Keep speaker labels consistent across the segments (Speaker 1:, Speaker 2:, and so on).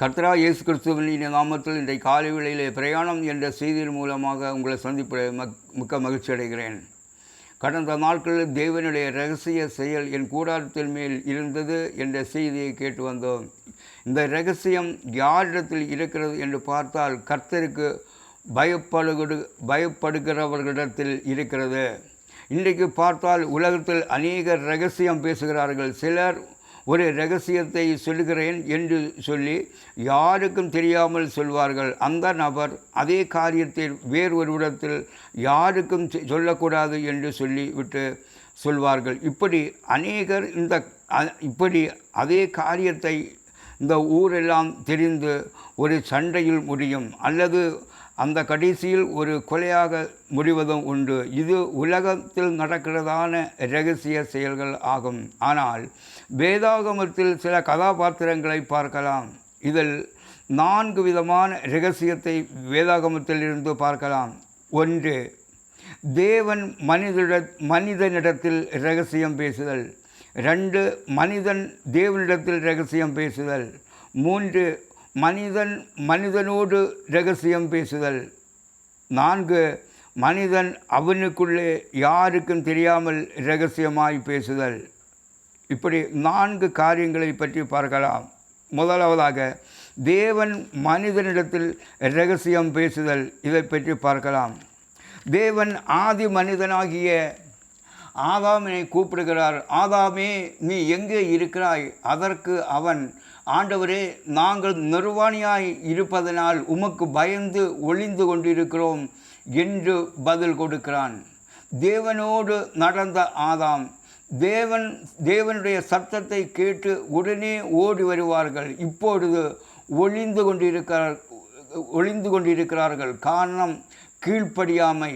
Speaker 1: கர்த்தரா இயேசு கிறிஸ்துவின் நாமத்தில் இன்றைய காலை வேளையிலே பிரயாணம் என்ற செய்தியின் மூலமாக உங்களை சந்திப்ப மக் மிக்க மகிழ்ச்சி அடைகிறேன். கடந்த நாட்களில் தேவனுடைய ரகசிய செயல் என் கூடாரத்தின் மேல் இருந்தது என்ற செய்தியை கேட்டு வந்தோம். இந்த ரகசியம் யாரிடத்தில் இருக்கிறது என்று பார்த்தால் கர்த்தருக்கு பயப்படுகிற பயப்படுகிறவர்களிடத்தில் இருக்கிறது. இன்றைக்கு பார்த்தால் உலகத்தில் அநேகர் ரகசியம் பேசுகிறார்கள். சிலர் ஒரு ரகசியத்தை சொல்கிறேன் என்று சொல்லி யாருக்கும் தெரியாமல் சொல்வார்கள். அந்த நபர் அதே காரியத்தை வேறொருவிடத்தில் யாருக்கும் சொல்லக்கூடாது என்று சொல்லி விட்டு சொல்வார்கள். இப்படி அநேகர் இந்த இப்படி அதே காரியத்தை இந்த ஊரெல்லாம் தெரிந்து ஒரு சண்டையில் முடியும். அல்லது அந்த கடைசியில் ஒரு கொலையாக முடிவதும் உண்டு. இது உலகத்தில் நடக்கிறதான இரகசிய செயல்கள் ஆகும். ஆனால் வேதாகமத்தில் சில கதாபாத்திரங்களை பார்க்கலாம். இதில் நான்கு விதமான இரகசியத்தை வேதாகமத்தில் இருந்து பார்க்கலாம். ஒன்று தேவன் மனிதனிட மனிதனிடத்தில் ரகசியம் பேசுதல். ரெண்டு மனிதன் தேவனிடத்தில் ரகசியம் பேசுதல். மூன்று மனிதன் மனிதனோடு ரகசியம் பேசுதல். நான்கு மனிதன் அவனுக்குள்ளே யாருக்கும் தெரியாமல் ரகசியமாய் பேசுதல். இப்படி நான்கு காரியங்களை பற்றி பார்க்கலாம். முதலாவதாக தேவன் மனிதனிடத்தில் ரகசியம் பேசுதல். இதை பற்றி பார்க்கலாம். தேவன் ஆதி மனிதனாகிய ஆதாமினை கூப்பிடுகிறார் ஆதாமே நீ எங்கே இருக்கிறாய்? அதற்கு அவன் ஆண்டவரே நாங்கள் நிர்வாணியாய் இருப்பதனால் உமக்கு பயந்து ஒளிந்து கொண்டிருக்கிறோம் என்று பதில் கொடுக்கிறான். தேவனோடு நடந்த ஆதாம் தேவன் தேவனுடைய சத்தத்தை கேட்டு உடனே ஓடி வருவார்கள். இப்பொழுது ஒளிந்து கொண்டிருக்கிறார் ஒளிந்து கொண்டிருக்கிறார்கள். காரணம் கீழ்ப்படியாமை.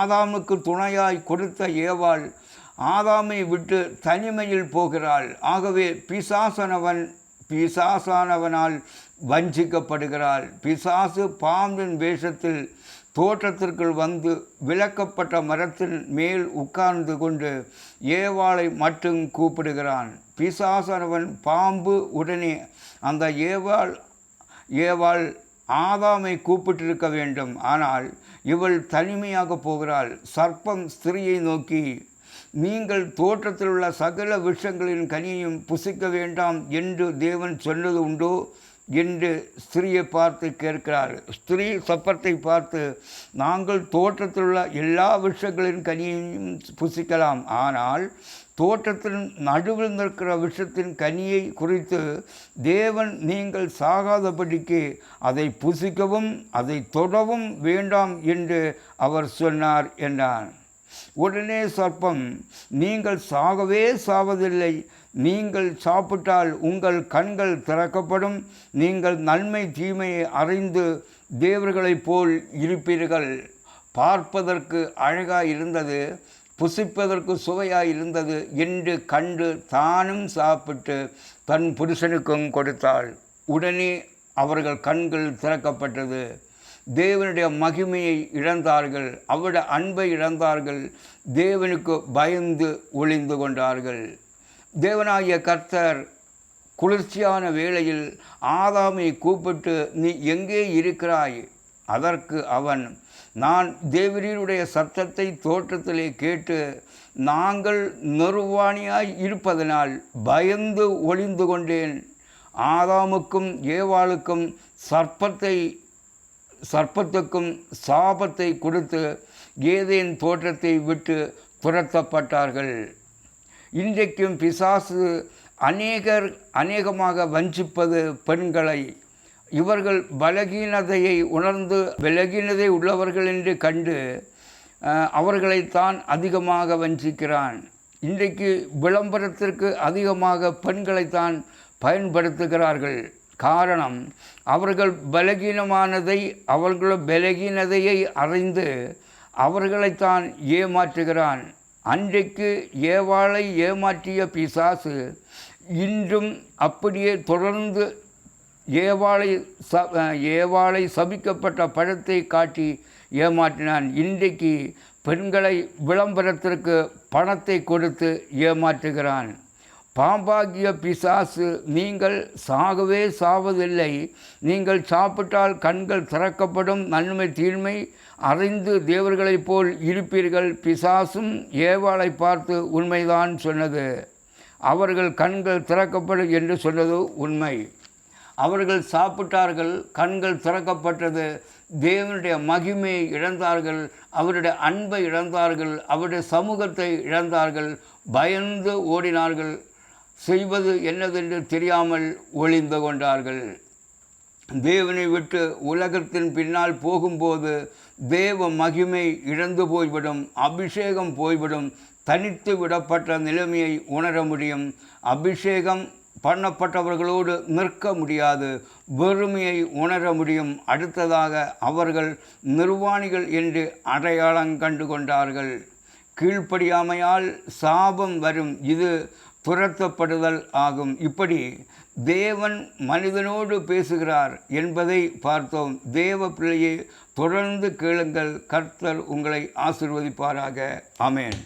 Speaker 1: ஆதாமுக்கு துணையாய் கொடுத்த ஏவாள் ஆதாமை விட்டு தனிமையில் போகிறாள். ஆகவே பிசாசனவன் பிசாசானவனால் வஞ்சிக்கப்படுகிறாள். பிசாசு பாம்பின் வேஷத்தில் தோற்றத்திற்குள் வந்து விளக்கப்பட்ட மரத்தின் மேல் உட்கார்ந்து கொண்டு ஏவாளை மட்டும் கூப்பிடுகிறான். பிசாசனவன் பாம்பு உடனே அந்த ஏவாள் ஏவாள் ஆதாமை கூப்பிட்டிருக்க வேண்டும். ஆனால் இவள் தனிமையாக போகிறாள். சர்ப்பம் ஸ்திரியை நோக்கி நீங்கள் தோற்றத்தில் உள்ள சகல விஷங்களின் கனியையும் புசிக்க வேண்டாம் என்று தேவன் சொன்னது உண்டோ என்று ஸ்திரியை பார்த்து கேட்கிறார். ஸ்திரீ சப்பத்தை பார்த்து நாங்கள் தோற்றத்தில் உள்ள எல்லா விஷயங்களின் கனியையும் புசிக்கலாம். ஆனால் தோற்றத்தின் நடுவில் நிற்கிற விஷத்தின் கனியை குறித்து தேவன் நீங்கள் சாகாதபடிக்கு அதை புசிக்கவும் அதை தொடவும் வேண்டாம் என்று அவர் சொன்னார் என்றான். உடனே சர்ப்பம் நீங்கள் சாகவே சாவதில்லை. நீங்கள் சாப்பிட்டால் உங்கள் கண்கள் திறக்கப்படும். நீங்கள் நன்மை தீமையை அறிந்து தேவர்களைப் போல் இருப்பீர்கள். பார்ப்பதற்கு அழகாக இருந்தது புசிப்பதற்கு சுவையாக இருந்தது என்று கண்டு தானும் சாப்பிட்டு தன் புருஷனுக்கும் கொடுத்தாள். உடனே அவர்கள் கண்கள் திறக்கப்பட்டது. தேவனுடைய மகிமையை இழந்தார்கள் அவருடைய அன்பை இழந்தார்கள் தேவனுக்கு பயந்து ஒளிந்து கொண்டார்கள். தேவனாகிய கர்த்தர் குளிர்ச்சியான வேளையில் ஆதாமை கூப்பிட்டு நீ எங்கே இருக்கிறாய்? அதற்கு அவன் நான் தேவரீருடைய சத்தத்தை தோற்றத்திலே கேட்டு நாங்கள் நிர்வாணியாய் இருப்பதனால் பயந்து ஒளிந்து கொண்டேன். ஆதாமுக்கும் ஏவாளுக்கும் சர்ப்பத்தை சர்ப்பத்துக்கும் சாபத்தை கொடுத்து ஏதேன் தோற்றத்தை விட்டு துரத்தப்பட்டார்கள். இன்றைக்கும் பிசாசு அநேகர் அநேகமாக வஞ்சிப்பது பெண்களை. இவர்கள் பலகீனதையை உணர்ந்து பலகீனதை உள்ளவர்கள் என்று கண்டு அவர்களைத்தான் அதிகமாக வஞ்சிக்கிறான். இன்றைக்கு விளம்பரத்திற்கு அதிகமாக பெண்களைத்தான் பயன்படுத்துகிறார்கள். காரணம் அவர்கள் பலகீனமானதை அவர்கள் பலகீனதையை அறிந்து அவர்களைத்தான் ஏமாற்றுகிறான். அன்றைக்கு ஏவாளை ஏமாற்றிய பிசாசு இன்றும் அப்படியே தொடர்ந்து ஏவாளை ச ஏவாளை சபிக்கப்பட்ட பழத்தை காட்டி ஏமாற்றினான். இன்றைக்கு பெண்களை விளம்பரத்திற்கு பணத்தை கொடுத்து ஏமாற்றுகிறான். பாம்பாகிய பிசாசு நீங்கள் சாகவே சாவதில்லை. நீங்கள் சாப்பிட்டால் கண்கள் திறக்கப்படும் நன்மை தீன்மை அறிந்து தேவர்களைப் போல் இருப்பீர்கள். பிசாசும் ஏவாளை பார்த்து உண்மைதான் சொன்னது. அவர்கள் கண்கள் திறக்கப்படும் என்று சொன்னது உண்மை. அவர்கள் சாப்பிட்டார்கள் கண்கள் திறக்கப்பட்டது. தேவனுடைய மகிமையை இழந்தார்கள் அவருடைய அன்பை இழந்தார்கள் அவருடைய சமூகத்தை இழந்தார்கள் பயந்து ஓடினார்கள். செய்வது என்னதென்று தெரியாமல் ஒளிந்து கொண்டார்கள். தேவனை விட்டு உலகத்தின் பின்னால் போகும்போது தேவ மகிமை இழந்து போய்விடும் அபிஷேகம் போய்விடும் தனித்து விடப்பட்ட நிலைமையை உணர முடியும். அபிஷேகம் பண்ணப்பட்டவர்களோடு நிற்க முடியாது வெறுமையை உணர முடியும். அடுத்ததாக அவர்கள் நிர்வாணிகள் என்று அடையாளம் கண்டு கொண்டார்கள். கீழ்ப்படியாமையால் சாபம் வரும். இது துரத்தப்படுதல் ஆகும். இப்படி தேவன் மனிதனோடு பேசுகிறார் என்பதை பார்த்தோம். தேவ பிள்ளையை தொடர்ந்து கேளுங்கள். கர்த்தர் உங்களை ஆசிர்வதிப்பாராக. அமேன்